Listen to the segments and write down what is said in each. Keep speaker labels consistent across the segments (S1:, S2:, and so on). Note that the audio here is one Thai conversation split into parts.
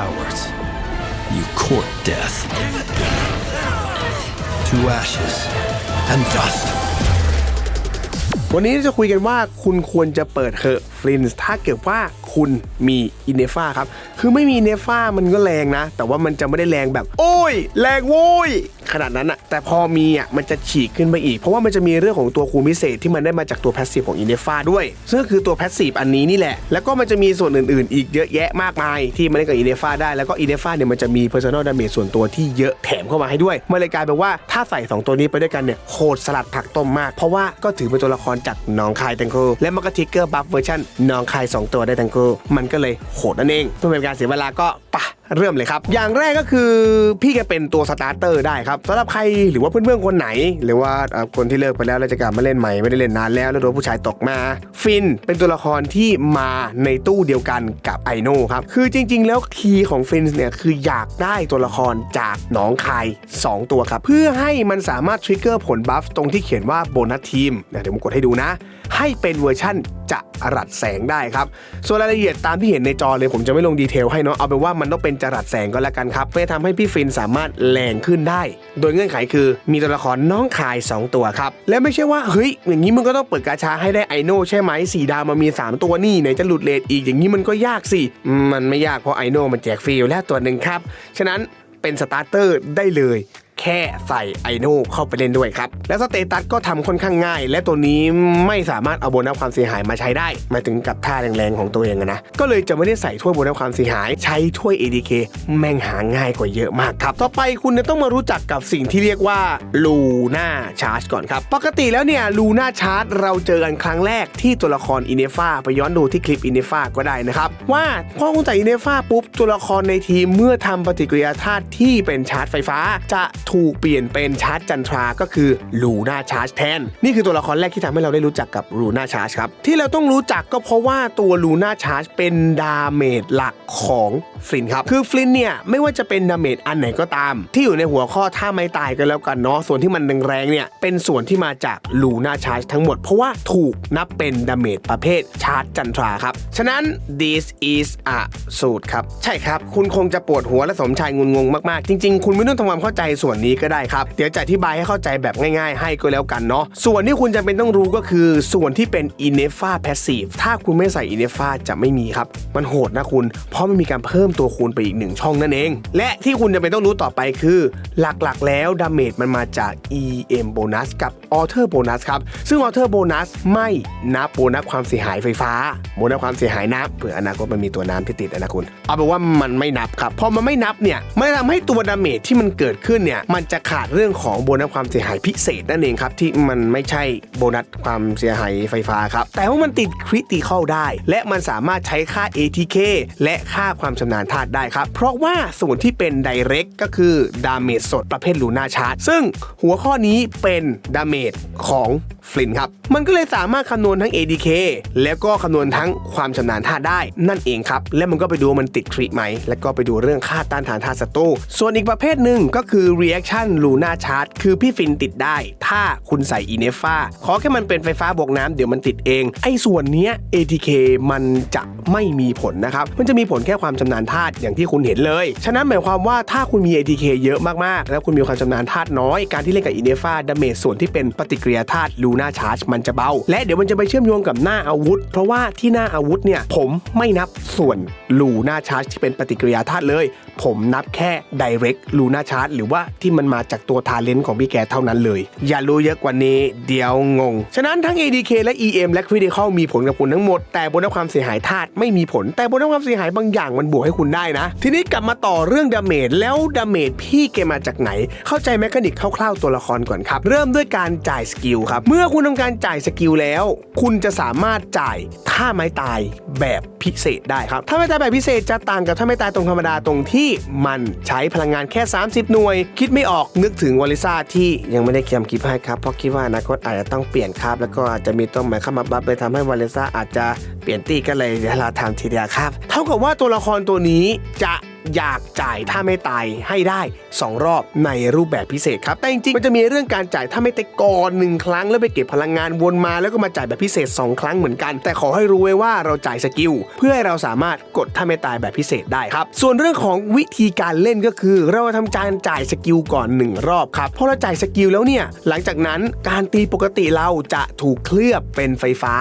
S1: cowards. You court death. To ashes and dust.
S2: วันนี้จะคุยกันว่าคุณควรจะเปิดเหอะฟลินส์ถ้าเกิดว่า คุณมีอินเนฟ้าครับ คือไม่มีอินเนฟ้ามันก็แรงนะ แต่ว่ามันจะไม่ได้แรงแบบ โอ้ย แรงโว้ย ขนาดนั้นอะแต่พอมีอะมันจะฉีกขึ้นไปอีก เพราะว่ามันจะมีเรื่องของตัวคูณพิเศษที่มันได้มาจากตัวแพสซีฟของอินเนฟ้าด้วย ซึ่งก็คือตัวแพสซีฟอันนี้นี่แหละ แล้วก็มันจะมีส่วนอื่นๆ อีกเยอะแยะมากมาย ที่มันได้กับอินเนฟ้าได้แล้วก็อินเนฟ้าเนี่ยมันจะมี personal damage ส่วนตัวที่เยอะแถมเข้ามาให้ด้วยมันเลยกลายเป็นว่าถ้าใส่สองตัวนี้ไปด้วยกันเนี่ยโหดสลัดผักต้มมาก เพราะว่าก็ถือเป็นตัวละครจากน้องคายแตงโกและมันก็ทิกเกอร์บัฟเวอร์ชันน้องคายสองตัวได้แตงโกมันก็เลยโหดนั่นเองเพื่อเป็นการเสียเวลาก็ปะเริ่มเลยครับ อย่างแรกก็คือพี่แกเป็นตัวสตาร์เตอร์ได้ครับสำหรับใครหรือว่าเพื่อนๆคนไหน หรือว่าคนที่เลิกไปแล้วแล้วจะกลับมาเล่นใหม่ไม่ได้เล่นนานแล้วแล้วโดนผู้ชายตกมา ฟินเป็นตัวละครที่มาในตู้เดียวกันกับไอโน่ครับ คือจริง ๆ แล้วคีย์ของฟินเนี่ยคืออยากได้ตัวละครจากหนองคาย 2 ตัวครับ เพื่อให้มันสามารถทริกเกอร์ผลบัฟตรงที่เขียนว่าโบนัสทีมเดี๋ยวผมกดให้ดูนะ ให้เป็นเวอร์ชั่น จะรัดแสงได้ครับ ส่วนรายละเอียดตามที่เห็นในจอเลยผมจะไม่ลงดีเทลให้เนาะเอาเป็นว่ามันต้องเป็นจรัดแสงก็แล้วกันครับเพื่อทำให้พี่ฟินสามารถแรงขึ้นได้ โดยเงื่อนไขคือมีตัวละครน้องคาย 2 ตัวครับ และไม่ใช่ว่าเฮ้ยอย่างนี้มึงก็ต้องเปิดกาชาให้ได้ไอโน่ใช่ไหมสีดาวมันมี 3 ตัวนี่ไหนจะหลุดเลทอีกอย่างนี้มันก็ยากสิมมันไม่ยากเพราะไอโน่มันแจกฟรีอยู่แล้วตัวหนึ่งครับฉะนั้นเป็นสตาร์เตอร์ได้เลย แค่ใส่ไอโน่เข้าไปเล่นด้วยครับ แล้วสเตตัสก็ทำค่อนข้างง่าย และตัวนี้ไม่สามารถเอาโบนัสความเสียหายมาใช้ได้ มาถึงกับท่าแรงๆของตัวเองนะ ก็เลยจะไม่ได้ใส่ถ้วยโบนัสความเสียหาย ใช้ถ้วย ADK แม่งหาง่ายกว่าเยอะมากครับ ต่อไปคุณจะต้องมารู้จักกับสิ่งที่เรียกว่าลูน่าชาร์จก่อนครับ ปกติแล้วเนี่ยลูน่าชาร์จเราเจอกันครั้งแรกที่ตัวละครอินเนฟ้าไปย้อนดูที่คลิปอินเนฟ้าก็ได้นะครับว่าพอคุณใส่อินเนฟ้าปุ๊บตัวละครในทีมเมื่อทำปฏิกิริยาธาตุที่เป็นชาร์จไฟฟ้าจะถูกเปลี่ยนเป็นชาร์จจันทราก็คือลูน่าชาร์จแทน นี่คือตัวละครแรกที่ทำให้เราได้รู้จักกับลูน่าชาร์จครับ ที่เราต้องรู้จักก็เพราะว่าตัวลูน่าชาร์จเป็นดาเมจหลักของฟลินครับ คือฟลินเนี่ย ไม่ว่าจะเป็นดาเมจอันไหนก็ตาม ที่อยู่ในหัวข้อถ้าไม่ตายกันแล้วกันเนาะส่วนที่มันแรงๆเนี่ย เป็นส่วนที่มาจากลูน่าชาร์จทั้งหมด เพราะว่าถูกนับเป็นดาเมจประเภทชาร์จจันทราครับ ฉะนั้น this is a สูตรครับ ใช่ครับ คุณคงจะปวดหัวและสมชายงุนงงมากๆ จริงๆ คุณไม่ต้องทำความเข้าใจส่วนนี้ก็ได้ครับ เดี๋ยวจะอธิบายให้เข้าใจแบบง่ายๆ ให้ก็แล้วกันเนาะ ส่วนที่คุณจำเป็นต้องรู้ก็คือ ส่วนที่เป็น i n e f a passive ถ้าคุณไม่ใส่ i n e f a จะไม่มีครับ มันโหดนะคุณ เพราะมันมีการเพิ่มตัวคูณไปอีกหนึ่งช่องนั่นเอง และที่คุณจะเป็นต้องรู้ต่อไปคือ หลักๆ แล้วดาเมจมันมาจาก EM bonus กับ Alter bonus ครับ ซึ่ง Alter bonus ไม่นับโบนัสความเสียหายไฟฟ้า โบนัสความเสียหายน้ำเผื่ออนาคตมันมีตัวน้ำที่ติดนะคุณ เอาเป็นว่ามันไม่นับครับ พอมันไม่นับเนี่ยมันทำให้ตัวดาเมจที่มันเกิดขึ้นเนี่ยมันจะขาดเรื่องของโบนัสความเสียหายพิเศษนั่นเองครับ ที่มันไม่ใช่โบนัสความเสียหายไฟฟ้าครับ แต่ว่ามันติดคริติคอลได้ และมันสามารถใช้ค่า ATK และค่าความชำนาญธาตุได้ครับ เพราะว่าส่วนที่เป็นไดเรกก็คือดาเมจสดประเภทลูน่าชาร์จซึ่งหัวข้อนี้เป็นดาเมจของฟลินครับ มันก็เลยสามารถคำนวณทั้ง ADK แล้วก็คำนวณทั้งความชำนาญธาตุได้นั่นเองครับ และมันก็ไปดูมันติดทริไหม แล้วก็ไปดูเรื่องค่าต้านทานธาตุศัตรูส่วนอีกประเภทหนึ่งก็คือ reaction Luna Charge คือพี่ฟินติดได้ ถ้าคุณใส่ i n e f a ขอแค่มันเป็นไฟฟ้าบวกน้ำเดี๋ยวมันติดเอง ไอ้ส่วนเนี้ย ATK มันจะไม่มีผลนะครับ มันจะมีผลแค่ความชำนาญธาตุอย่างที่คุณเห็นเลย ฉะนั้นหมายความว่าถ้าคุณมี ATK เยอะมากๆ แล้วคุณมีความชำนาญธาตุน้อย การที่เล่นกับ i n e f a ดาเมจส่วนที่เป็นปฏิกิริยาธาตุลูน่าชาร์จมันจะเบา และเดี๋ยวมันจะไปเชื่อมโยงกับหน้าอาวุธ เพราะว่าที่หน้าอาวุธเนี่ยผมไม่นับส่วนลูน่าชาร์จที่เป็นปฏิกิริยาธาตุเลยผมนับแค่ direct ลูน่าชาร์จหรือว่าที่มันมาจากตัวทาเลนต์ของพี่แกเท่านั้นเลย อย่ารู้เยอะกว่านี้เดี๋ยวงง ฉะนั้นทั้ง ADK และ EM และ Critical มีผลกับคุณทั้งหมด แต่บนความเสียหายธาตุไม่มีผล แต่บนความเสียหายบางอย่างมันบวกให้คุณได้นะ ทีนี้กลับมาต่อเรื่องดาเมจแล้วดาเมจพี่แกมาจากไหน เข้าใจแมคานิกคร่าวๆตัวละครก่อนครับเริ่มด้วยการจ่ายสกิลครับเมื่อคุณทำการจ่ายสกิลแล้ว คุณจะสามารถจ่ายท่าไม้ตายแบบพิเศษได้ครับถ้าไม้ตายแบบพิเศษจะต่างกับท่าไม้ตายตรงธรรมดาตรงที่มันใช้พลังงานแค่ 30 หน่วย คิดไม่ออกนึกถึงวอลิซ่าที่ยังไม่ได้เคียมคลิปให้ครับ เพราะคิดว่าอนาคตอาจจะต้องเปลี่ยนครับ แล้วก็อาจจะมีต้นไม้เข้ามาบัฟเลยทำให้วอลิซ่าอาจจะเปลี่ยนตีก็เลยเวลาทำทีเดียวครับ เท่ากับว่าตัวละครตัวนี้จะ อยากจ่ายถ้าไม่ตายให้ได้ 2 รอบในรูปแบบพิเศษครับแต่จริงๆมันจะมีเรื่องการจ่ายถ้าไม่ตายก่อนหนึ่งครั้งแล้วไปเก็บพลังงานวนมาแล้วก็มาจ่ายแบบพิเศษ 2 ครั้งเหมือนกัน แต่ขอให้รู้ไว้ว่าเราจ่ายสกิลเพื่อให้เราสามารถกดถ้าไม่ตายแบบพิเศษได้ครับ ส่วนเรื่องของวิธีการเล่นก็คือ เราทำการจ่ายสกิลก่อนหนึ่งรอบครับพอเราจ่ายสกิลแล้วเนี่ยหลังจากนั้นการตีปกติเราจะถูกเคลือบเป็นไฟฟ้า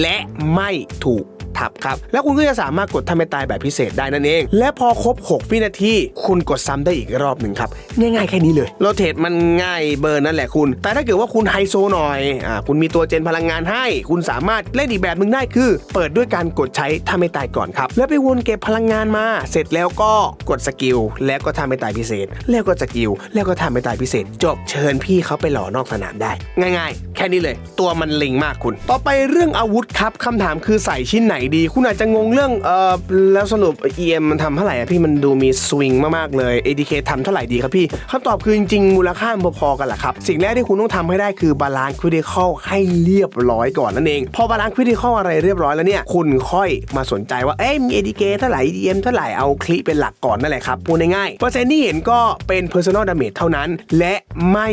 S2: และไม่ถูก ทับครับ แล้วคุณก็จะสามารถกดทำให้ตายแบบพิเศษได้นั่นเอง และพอครบ 6 วินาที คุณกดซ้ำได้อีกรอบหนึ่งครับ ง่ายๆแค่นี้เลยโรเทตมันง่ายเบอร์นั่นแหละคุณ แต่ถ้าเกิดว่าคุณไฮโซหน่อยอ่าคุณมีตัวเจนพลังงานให้ คุณสามารถเล่นอีกแบบหนึ่งได้คือ เปิดด้วยการกดใช้ถ้าไม่ตายก่อนครับ แล้วไปวนเก็บพลังงานมา เสร็จแล้วก็กดสกิลแล้วก็ทำไม่ตายพิเศษ แล้วก็สกิลแล้วก็ทำไม่ตายพิเศษจบเชิญพี่เขาไปหล่อนอกสนามได้ ง่าย ๆ แค่นี้เลย ตัวมันลิงมากคุณ ต่อไปเรื่องอาวุธครับคำถามคือใส่ชิ้นไหนดี คุณอาจจะงงเรื่องเออแล้วสรุป EM มันทำเท่าไหร่อะพี่มันดูมีสวิงมากๆเลย ADK ทำเท่าไหร่ดีครับพี่คำตอบคือจริงๆมูลค่ามันพอๆกันแหละครับ สิ่งแรกที่คุณต้องทำให้ได้คือบาลานซ์คริติคอลให้เรียบร้อยก่อนนั่นเอง พอบาลานซ์คริติคอลอะไรเรียบร้อยแล้วเนี่ยคุณค่อยมาสนใจว่าเอ๊ะมี ADK เท่าไหร่ EM เท่าไหร่เอาคลิเป็นหลักก่อนนั่นแหละครับพูดง่ายๆเปอร์เซ็นต์ที่เห็นก็เป็น personal damage เท่านั้น และไม่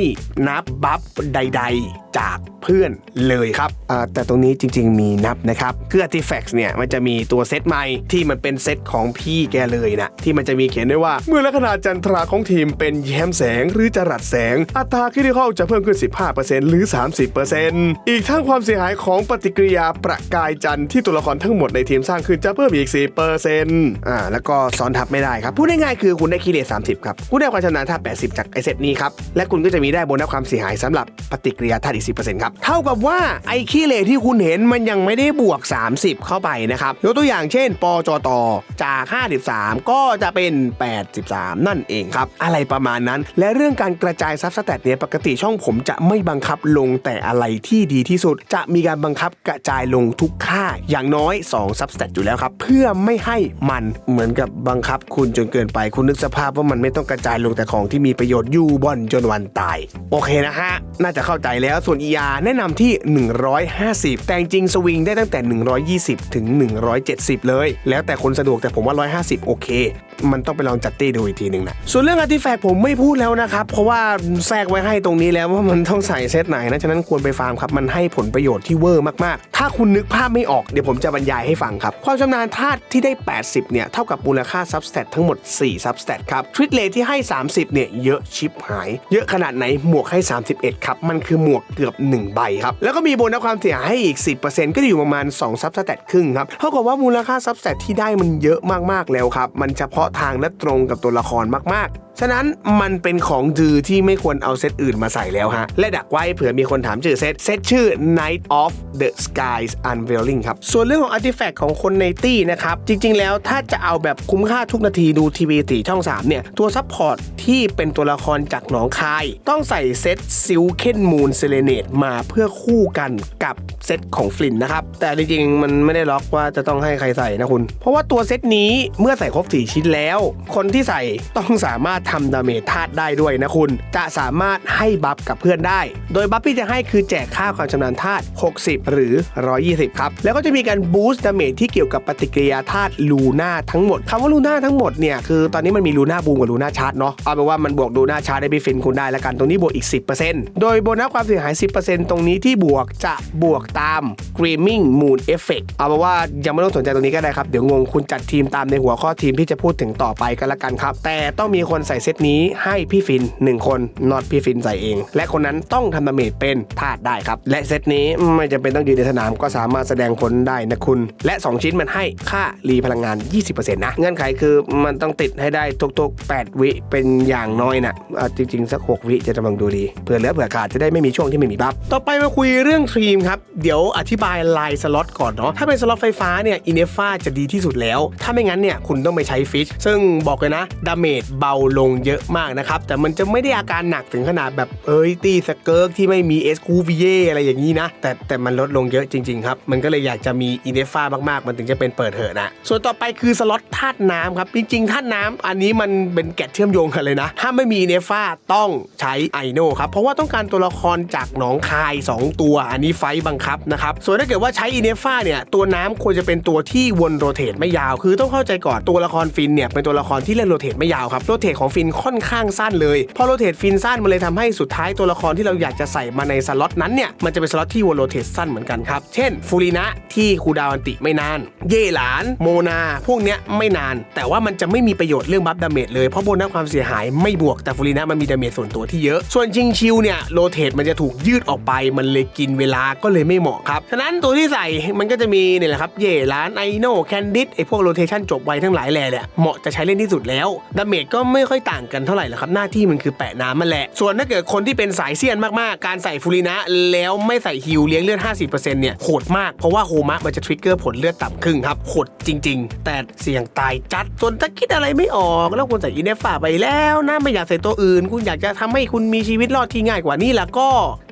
S2: นับบัฟใด ๆ จากเพื่อนเลยครับอ่าแต่ตรงนี้จริง ๆมีนับนะครับคือ Artifacts เนี่ยมันจะมีตัวเซตใหม่ที่มันเป็นเซตของพี่แกเลยนะที่มันจะมีเขียนไว้ว่า เมื่อลักษณะจันทราของทีมเป็นแย้มแสงหรือจรัสแสง อัตราคริติคอลจะเพิ่มขึ้น 15%หรือ 30%อีกทั้งความเสียหายของปฏิกิริยาประกายจันทร์ที่ตัวละครทั้งหมดในทีมสร้างขึ้นจะเพิ่มอีก 4%อ่าแล้วก็ซ้อนทับไม่ได้ครับพูดง่ายๆคือคุณได้คีเลส30ครับคุณได้ความชำนาญท่า80 จากไอเซตนี้ครับและคุณก็จะมีได้โบนัสความเสียหายสำหรับปฏิกิริยาธาตุอีก10%ครับเท่ากับว่าไอ้ขี้เหร่ที่คุณเห็นมันยังไม่ได้บวก 30 เข้าไปนะครับยกตัวอย่างเช่น ปจตจาก 53 ก็จะเป็น 83 นั่นเองครับ อะไรประมาณนั้น และเรื่องการกระจายซับสแตทเนี่ยปกติช่องผมจะไม่บังคับลงแต่อะไรที่ดีที่สุด จะมีการบังคับกระจายลงทุกค่าอย่างน้อย2ซับสแตทอยู่แล้วครับ เพื่อไม่ให้มันเหมือนกับบังคับคุณจนเกินไปคุณนึกสภาพว่ามันไม่ต้องกระจายลงแต่ของที่มีประโยชน์อยู่บอนจนวันตาย โอเคนะฮะ น่าจะเข้าใจแล้วส่วน ER แนะนำที่ 150 แต่จริงสวิงได้ตั้งแต่ 120ถึง 170 เลย แล้วแต่คนสะดวกแต่ผมว่า 150 โอเค มันต้องไปลองจัดตี้ดูอีกทีหนึ่งนะ ส่วนเรื่องอาร์ติแฟกผมไม่พูดแล้วนะครับ เพราะว่าแทรกไว้ให้ตรงนี้แล้วว่ามันต้องใส่เซตไหนนะ ฉะนั้นควรไปฟาร์มครับ มันให้ผลประโยชน์ที่เวอร์มาก ๆ ถ้าคุณนึกภาพไม่ออกเดี๋ยวผมจะบรรยายให้ฟังครับ ความชำนาญธาตุที่ได้ 80 เนี่ย เท่ากับมูลค่าซับสแตททั้งหมด 4 ซับสแตทครับทริตเลที่ให้ 30 เนี่ยเยอะชิบหาย เยอะขนาดไหนหมวกให้ 31 ครับ มันคือหมวกเกือบ 1 ใบครับ แล้วก็มีโบนัสความเสียหายอีก 10%ก็อยู่ประมาณ2ซับสแตทครึงครับเท่ากับว่ามูลค่าซับแตทที่ได้มันเยอะมากๆแล้วครับ มันเฉพาะทางและตรงกับตัวละครมากๆ ฉะนั้นมันเป็นของดือที่ไม่ควรเอาเซตอื่นมาใส่แล้วฮะ และดักไว้เผื่อมีคนถามชื่อเซต เซตชื่อ Night of the Skies Unveiling ครับ ส่วนเรื่องของ Artifact ของคนในตี้นะครับ จริง ๆ แล้วถ้าจะเอาแบบคุ้มค่าทุกนาทีดูทีวีตีช่อง 3 เนี่ย ตัวซัพพอร์ตที่เป็นตัวละครจากหนองคาย ต้องใส่เซต Silken Moon Serenade มาเพื่อคู่กันกับเซตของฟลินนะครับ แต่จริงๆ มันไม่ได้ล็อกว่าจะต้องให้ใครใส่นะคุณ เพราะว่าตัวเซตนี้เมื่อใส่ครบ4ชิ้นแล้ว คนที่ใส่ต้องสามารถทำดาเมจธาตุได้ด้วยนะคุณ จะสามารถให้บัฟกับเพื่อนได้ โดยบัฟที่จะให้คือแจกค่าความชำนาญธาตุ 60 หรือ 120 ครับ แล้วก็จะมีการบูสต์ดาเมจที่เกี่ยวกับปฏิกิริยาธาตุลูน่าทั้งหมดคำว่าลูน่าทั้งหมดเนี่ยคือตอนนี้มันมีลูน่าบูมกับลูน่าชาร์จเนาะเอาเป็นว่ามันบวกลูน่าชาร์จได้ไปฟินคุณได้แล้วกันตรงนี้บวกอีก 10%โดยโบนัสความเสียหาย 10%ตรงนี้ที่บวกจะบวกตาม Screaming Moon Effect เอาเป็นว่ายังไม่ต้องสนใจตรงนี้ก็ได้ครับเดี๋ยวงงคุณจัดทีมตามในหัวข้อทีมที่จะพูดถึงต่อไปกันละกันครับแต่ต้องมีคนใส่เซตนี้ให้พี่ฟิน 1 คนนอตพี่ฟินใส่เอง และคนนั้นต้องทำดาเมจเป็นธาตุได้ครับ และเซตนี้ไม่จำเป็นต้องยืนในสนามก็สามารถแสดงผลได้นะคุณ และ 2 ชิ้นมันให้ค่ารีพลังงาน 20%นะเงื่อนไขคือมันต้องติดให้ได้ทุกๆ 8 วิเป็นอย่างน้อยนะอะจริงๆ สัก 6 วิจะกำลังดูดีเผื่อเหลือเผื่อขาดจะได้ไม่มีช่วงที่ไม่มีบัฟต่อไปมาคุยเรื่องทีมครับเดี๋ยวอธิบายลายสล็อตก่อนเนาะถ้าเป็นสล็อตไฟฟ้าเนี่ยอินเนฟ้าจะดีที่สุดแล้ว ถ้าไม่งั้นเนี่ยคุณต้องไปใช้ฟิชซึ่งบอกเลยนะดาเมจเบาลลงเยอะมากนะครับ แต่มันจะไม่ได้อาการหนักถึงขนาดแบบเอ้ยตีสเกิร์กที่ไม่มีเอสคูวีเยอะไรอย่างนี้นะ แต่แต่มันลดลงเยอะจริงๆครับ มันก็เลยอยากจะมีอินเนฟ้ามากๆ มันถึงจะเป็นเปิดเหอะนะ ส่วนต่อไปคือสล็อตธาตุน้ำครับ จริงๆธาตุน้ำอันนี้มันเป็นแกะเชื่อมโยงกันเลยนะ ถ้าไม่มีอินเนฟ้าต้องใช้ไอโนครับ เพราะว่าต้องการตัวละครจากหนองคาย 2 ตัว อันนี้ไฟบังคับนะครับ ส่วนถ้าเกิดว่าใช้อินเนฟ้าเนี่ยตัวน้ำควรจะเป็นตัวที่วนโรเตทไม่ยาว คือต้องเข้าใจก่อนตัวละครฟินเนี่ยเป็นตัวละครที่เล่นโรเตทไม่ยาวครับโรเตทของฟินค่อนข้างสั้นเลยพอโรเตทฟินสั้นมันเลยทำให้สุดท้ายตัวละครที่เราอยากจะใส่มาในสล็อตนั้นเนี่ยมันจะเป็นสล็อตที่วนโรเตทสั้นเหมือนกันครับเช่นฟูรินะที่คูดาวันติไม่นาน เย่หลานโมนา พวกเนี้ยไม่นาน แต่ว่ามันจะไม่มีประโยชน์เรื่องบัฟดาเมจเลยเพราะโบนัสความเสียหายไม่บวกแต่ฟูรินะมันมีดาเมจส่วนตัวที่เยอะ ส่วนชิงชิวเนี่ยโรเตทมันจะถูกยืดออกไปมันเลยกินเวลาก็เลยไม่เหมาะครับฉะนั้นตัวที่ใส่มันก็จะมีเนี่ยแหละครับเย่หลานไอโนแคนดิดไอพวกโรเทชันจบไวทั้งหลายแหล่เนี่ยเหมาะจะใช้เล่นที่สุดแล้วดาเมจก็ไม่ค่อยต่างกันเท่าไหร่หรอกครับ หน้าที่มันคือแปะน้ำมันแหละ ส่วนถ้าเกิดคนที่เป็นสายเซียนมากๆ การใส่ฟูรินะแล้วไม่ใส่ฮิวเลี้ยงเลือด 50%เนี่ยโหดมาก เพราะว่าโฮมะมันจะทริกเกอร์ผลเลือดต่ำครึ่งครับโหดจริง ๆ แต่เสี่ยงตายจัดส่วนถ้าคิดอะไรไม่ออก แล้วคุณใส่อินเนฟาไปแล้วนะไม่อยากใส่ตัวอื่น คุณอยากจะทำให้คุณมีชีวิตรอดที่ง่ายกว่านี้แล้วก็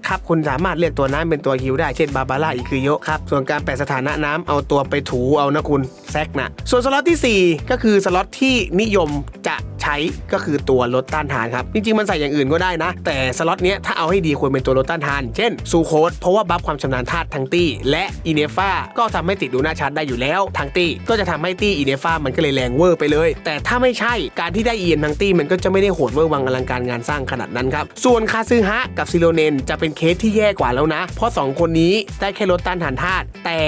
S2: ครับคุณสามารถเลือกตัวน้ำเป็นตัวฮิวได้เช่นบาบาร่าอิคุโยะครับ ส่วนการแปะสถานะน้ำเอาตัวไปถูเอานะคุณแซกนะ ส่วนสล็อตที่ 4 ก็คือสล็อตที่นิยมจะ ใช้ก็คือตัวลดต้านทานครับ จริงๆ มันใส่อย่างอื่นก็ได้นะ แต่สล็อตเนี้ยถ้าเอาให้ดีควรเป็นตัวลดต้านทาน เช่นซูโคดเพราะว่าบัฟความชำนาญธาตุทั้งตี้ และอีเนฟาก็ทำให้ติดดูหน้าชัดได้อยู่แล้วทั้งตี้ ก็จะทำให้ตี้อีเนฟามันก็เลยแรงเวอร์ไปเลย แต่ถ้าไม่ใช่การที่ได้เอียนทั้งตี้มันก็จะไม่ได้โหดเวอร์วังอลังการงานสร้างขนาดนั้นครับส่วนคาซึฮะกับซิโรเนนจะเป็นเคสที่แย่กว่าแล้วนะ เพราะสองคนนี้ได้แค่ลดต้านทานธาตุแต่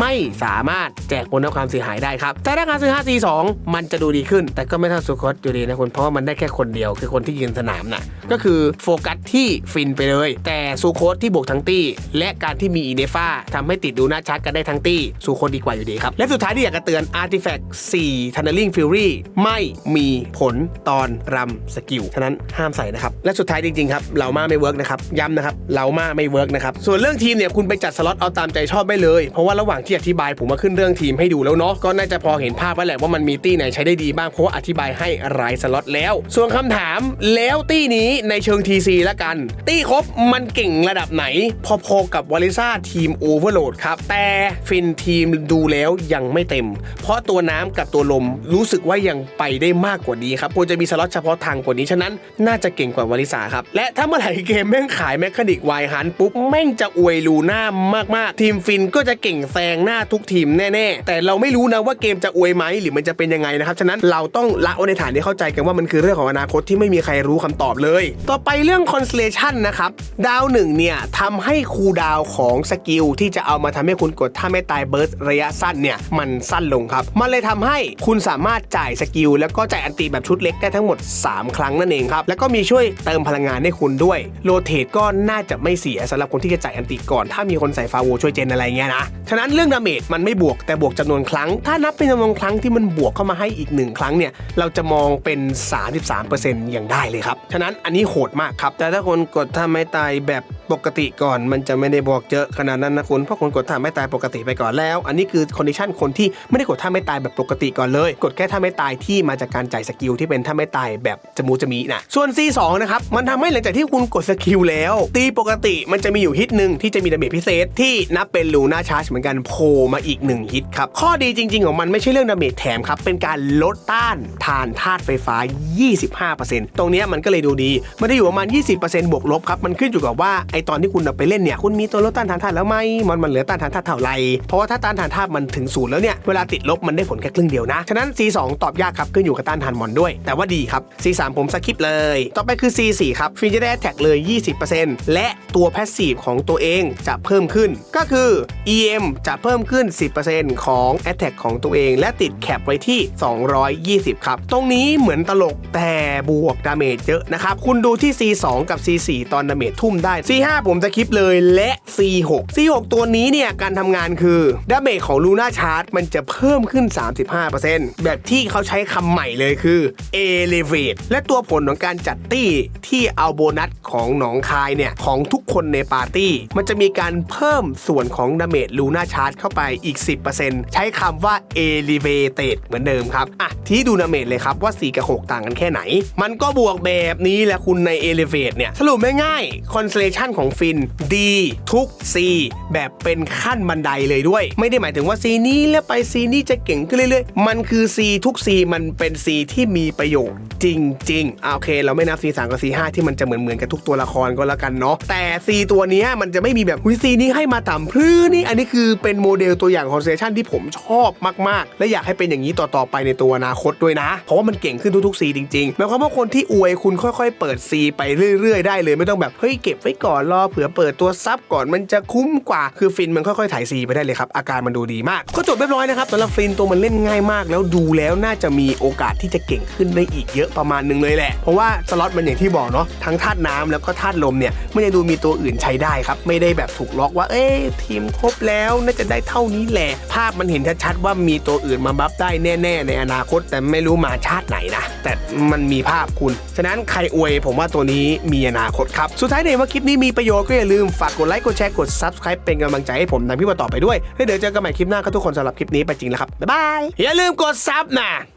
S2: ไม่สามารถแจกผลต่อความเสียหายได้ครับแต่ถ้าคาซึฮะ C2 มันจะดูดีขึ้น แต่ก็ไม่เท่าซูโคดอยู่ดีนะคุณเพราะว่ามันได้แค่คนเดียวคือคนที่ยืนสนามน่ะก็คือโฟกัสที่ฟินไปเลย แต่ซูโคดที่บวกทั้งตี้ และการที่มีอีเนฟ้าทำให้ติดดูหน้าชัดกันได้ทั้งตี้ซูโคดดีกว่าอยู่ดีครับ และสุดท้ายที่อยากจะเตือน Artifact 4 Tunneling Fury ไม่มีผลตอนรำสกิลฉะนั้นห้ามใส่นะครับ และสุดท้ายจริงๆครับเหลามาไม่เวิร์กนะครับย้ำนะครับเหลามาไม่เวิร์กนะครับส่วนเรื่องทีมเนี่ยคุณไปจัดสล็อตเอาตามใจชอบได้เลย เพราะว่าระหว่างที่อธิบายผมมาขึ้นเรื่องทีมให้ดูแล้วเนาะก็น่าจะพอเห็นภาพแล้วแหละว่ามันมีตี้ไหนใช้ได้ดีบ้างเพราะว่าอธิบายให้รายสล็อตแล้ว ส่วนคำถามแล้วตี้นี้ในเชิง TC ละกัน ตี้ครบมันเก่งระดับไหน พอๆกับวาลิซ่าทีมโอเวอร์โหลดครับ แต่ฟินทีมดูแล้วยังไม่เต็ม เพราะตัวน้ำกับตัวลมรู้สึกว่ายังไปได้มากกว่านี้ครับควรจะมีสล็อตเฉพาะทางกว่านี้ฉะนั้นน่าจะเก่งกว่าวาลิซ่าครับ และถ้าเมื่อไหร่เกมแม่งขายแมคคานิกไวฮันปุ๊บแม่งจะอวยลูน่ามากๆ ทีมฟินก็จะเก่งแซงหน้าทุกทีมแน่ ๆ แต่เราไม่รู้นะว่าเกมจะอวยไหมหรือมันจะเป็นยังไงนะครับฉะนั้นเราต้องละไว้ในฐานที่เข้าใจกันว่ามันคือเรื่องของอนาคตที่ไม่มีใครรู้คำตอบเลย ต่อไปเรื่อง Constellation นะครับ ดาวหนึ่งเนี่ยทำให้คูดาวของสกิลที่จะเอามาทำให้คุณกดท่าไม่ตายเบิร์สระยะสั้นเนี่ยมันสั้นลงครับ มันเลยทำให้คุณสามารถจ่ายสกิลแล้วก็จ่ายอันติแบบชุดเล็กได้ทั้งหมด 3 ครั้งนั่นเองครับ แล้วก็มีช่วยเติมพลังงานให้คุณด้วยโรเทตก็น่าจะไม่เสียสำหรับคนที่จะจ่ายอันติก่อน ถ้ามีคนใส่ฟาโวช่วยเจนอะไรเงี้ยนะ ฉะนั้นเรื่องดาเมจมันไม่บวกแต่บวกจำนวนครั้ง ถ้านับเป็นจำนวนครั้งที่มันบวกเข้ามาให้อีกหนึ่งครั้งเนี่ยเราจะมองเเป็น 33%อย่างได้เลยครับ ฉะนั้นอันนี้โหดมากครับ แต่ถ้าคนกดท่าไม่ตายแบบ ปกติก่อนมันจะไม่ได้บอกเยอะขนาดนั้นนะคุณเพราะคนกดท่าไม่ตายปกติไปก่อนแล้ว อันนี้คือคอนดิชันคนที่ไม่ได้กดท่าไม่ตายแบบปกติก่อนเลย กดแค่ท่าไม่ตายที่มาจากการจ่ายสกิลที่เป็นท่าไม่ตายแบบจมูจมีนะส่วน C2 นะครับมันทำให้หลังจากที่คุณกดสกิลแล้ว ตีปกติมันจะมีอยู่ฮิตหนึ่งที่จะมีดาเมจพิเศษที่นับเป็นลูน่าชาร์จเหมือนกันโผล่มาอีกหนึ่งฮิตครับข้อดีจริง ๆ ของมันไม่ใช่เรื่องดาเมจแถมครับเป็นการลดต้านทานธาตุไฟฟ้า 25%ตรงนี้มันก็เลยดูดีมันได้อยู่ประมาณ 20%บวกลบครับมันขึ้นอยู่กับว่าไอตอนที่คุณไปเล่นเนี่ยคุณมีตัวลดต้านทานธาตุแล้วไหมมันมันเหลือต้านทานธาตุเท่าไหร่เพราะว่าถ้าต้านทานธาตุมันถึงศูนย์แล้วเนี่ยเวลาติดลบมันได้ผลแค่ครึ่งเดียวนะฉะนั้น C2 ตอบยากครับขึ้นอยู่กับต้านทานมอนด้วย แต่ว่าดีครับ C3 ผมสคิปเลย ต่อไปคือ C4 ครับฟินจะได้แท็กเลย 20%และตัวแพสซีฟของตัวเองจะเพิ่มขึ้น ก็คือ EM จะเพิ่มขึ้น 10%ของ Attack ของตัวเอง และติดแคปไว้ที่ 220 ครับ ตรงนี้เหมือนตลกแต่บวกดาเมจเยอะนะครับ คุณดูที่ C2 กับ C4 ตอนดาเมจทุ่มได้ C5 5 ผมจะคลิปเลยและ C6 C6 ตัวนี้เนี่ยการทำงานคือดาเมจของลูน่าชาร์ e มันจะเพิ่มขึ้น 35%แบบที่เขาใช้คำใหม่เลยคือ Elevate และตัวผลของการจัดตี้ที่เอาโบนัสของหนองคายเนี่ย ของทุกคนในปาร์ตี้ มันจะมีการเพิ่มส่วนของดาเมจลูน่าชาร์ e เข้าไปอีก 10%ใช้คำว่า Elevated เหมือนเดิมครับ อะ ที่ดูดาเมจเลยครับว่า 4 กับ 6 ต่างกันแค่ไหน มันก็บวกแบบนี้แหละคุณใน Elevate เนี่ย สรุปง่ายๆ Constellation ของฟินดีทุก C แบบเป็นขั้นบันไดเลยด้วย ไม่ได้หมายถึงว่า C นี้แล้วไป C นี้จะเก่งขึ้นเรื่อยๆ มันคือ C ทุก C มันเป็น C ที่มีประโยชน์จริงๆโอเค เราไม่นับ C 3กับ C 5ที่มันจะเหมือนเหมือนๆกับทุกตัวละครก็แล้วกันเนาะแต่ C ตัวเนี้ยมันจะไม่มีแบบหุย C นี้ให้มาต่ำพรื้นี่อันนี้คือเป็นโมเดลตัวอย่าง Constellation ที่ผมชอบมากๆ และอยากให้เป็นอย่างนี้ต่อๆไปในตัวอนาคตด้วยนะ เพราะว่ามันเก่งขึ้นทุกๆ C จริงๆหมายความว่าคนที่อวยคุณค่อยๆ เปิด C ไปเรื่อย ๆ ได้เลยไม่ต้องแบบเฮ้ยเก็บไว้ก่อนรอเผื่อเปิดตัวซับก่อนมันจะคุ้มกว่า คือฟินมันค่อยๆถ่าย C ไปได้เลยครับ อาการมันดูดีมาก ก็จบเรียบร้อยนะครับสำหรับฟินตัวมันเล่นง่ายมาก แล้วดูแล้วน่าจะมีโอกาสที่จะเก่งขึ้นได้อีกเยอะประมาณหนึงเลยแหละ เพราะว่าสล็อตมันอย่างที่บอกเนาะทั้งธาตุน้ำแล้วก็ธาตุลมเนี่ยมันยังดูมีตัวอื่นใช้ได้ครับ ไม่ได้แบบถูกล็อกว่าเอ๊ะทีมครบแล้วน่าจะได้เท่านี้แหละ ภาพมันเห็นชัดๆว่ามีตัวอื่นมาบัฟได้แน่ ๆ ในอนาคต แต่ไม่รู้มาชาติไหนนะ แต่มันมีภาพคุณ ฉะนั้นใครอวยผมว่าตัวนี้มีอนาคตครับ สุดท้ายเนี่ยว่าคลิปนี้มีประโยชน์ก็อย่าลืมฝากกดไลค์ กดแชร์ กด subscribe เป็นกำลังใจให้ผมทำพี่มาต่อไปด้วยแล้วเดี๋ยวเจอกันใหม่คลิปหน้าครับทุกคนสำหรับคลิปนี้ไปจริงแล้วครับบ๊ายบายอย่าลืมกดซับนะ